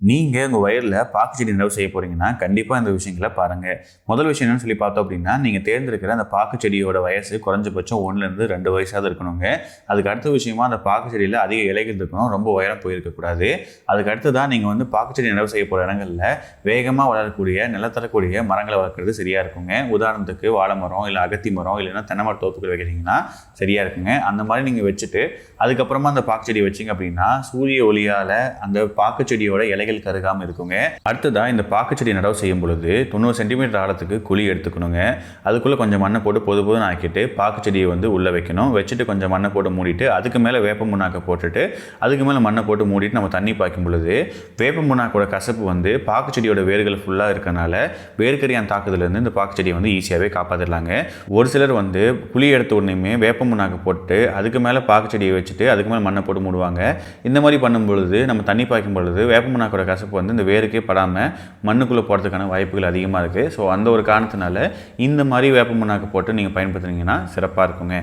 நீங்கள் உங்கள் வயலில் பாக்கு செடி நடவு செய்ய போகிறீங்கன்னா கண்டிப்பாக இந்த விஷயங்களை பாருங்கள் முதல் விஷயம் என்னன்னு சொல்லி பார்த்தோம் அப்படின்னா நீங்கள் தேர்ந்தெடுக்கிற அந்த பாக்கு செடியோட வயசு குறைஞ்சபட்சம் ஒன்றுலேருந்து ரெண்டு வயசாக இருக்கணுங்க. அதுக்கு அடுத்த விஷயமா அந்த பாக்கு செடியில் அதிக இலைகள் இருக்கணும். ரொம்ப உயரம் போயிருக்கக்கூடாது அதுக்கு அடுத்து தான் நீங்கள் வந்து பாக்கு செடி நடவு செய்ய போகிற இடங்களில் வேகமாக வளரக்கூடிய நிலத்தரக்கூடிய மரங்களை வளர்க்குறது சரியாக இருக்குங்க. உதாரணத்துக்கு வாழை மரம் இல்லை அகத்தி மரம் இல்லைன்னா தென்னை மர வைக்கிறீங்கன்னா சரியாக இருக்குங்க. அந்த மாதிரி நீங்கள் வச்சுட்டு அதுக்கப்புறமா அந்த பாக்கு செடி வச்சிங்க அப்படின்னா சூரிய ஒளியால் அந்த பாக்கு செடியோட இலைகள் கருகாமல் இருக்குங்க. அடுத்ததாக இந்த பாக்குச்செடி நடவு செய்யும் பொழுது தொண்ணூறு சென்டிமீட்டர் ஆழத்துக்கு குழி எடுத்துக்கணுங்க. அதுக்குள்ளே கொஞ்சம் மண்ணை போட்டு பொது பொதுன்னு ஆக்கிட்டு பாக்கு செடியை வந்து உள்ளே வைக்கணும். வச்சுட்டு கொஞ்சம் மண்ணை போட்டு மூடிட்டு அதுக்கு மேலே வேப்ப முன்னாக்க போட்டுட்டு அதுக்கு மேலே மண்ணை போட்டு மூடிட்டு நம்ம தண்ணி பாய்க்கும் பொழுது வேப்ப முன்னாக்கோட கசப்பு வந்து பாக்குச்செடியோட வேர்கள் ஃபுல்லாக இருக்கனால வேர்க்கரியான் தாக்குதலேருந்து இந்த பாக்குச்செடியை வந்து ஈஸியாகவே காப்பாற்றிடலாங்க ஒரு சிலர் வந்து குழி எடுத்த உடனேயுமே வேப்ப முன்னாக்க போட்டு அதுக்கு மேலே பாக்குச்செடியை வச்சுட்டு அதுக்கு மேலே மண்ணை போட்டு மூடுவாங்க. இந்த மாதிரி பண்ணும் பொழுது நம்ம தண்ணி பாய்க்கும் பொழுது வேப்ப முன்னாக்கோட கசப்பு வந்து இந்த வேருக்கே படாமல் மண்ணுக்குள்ளே போகிறதுக்கான வாய்ப்புகள் அதிகமாக இருக்குது ஸோ அந்த ஒரு காரணத்தினால இந்த மாதிரி வேப்ப முன்னாக்கு போட்டு நீங்கள் பயன்படுத்துனீங்கன்னா சிறப்பாக இருக்குங்க.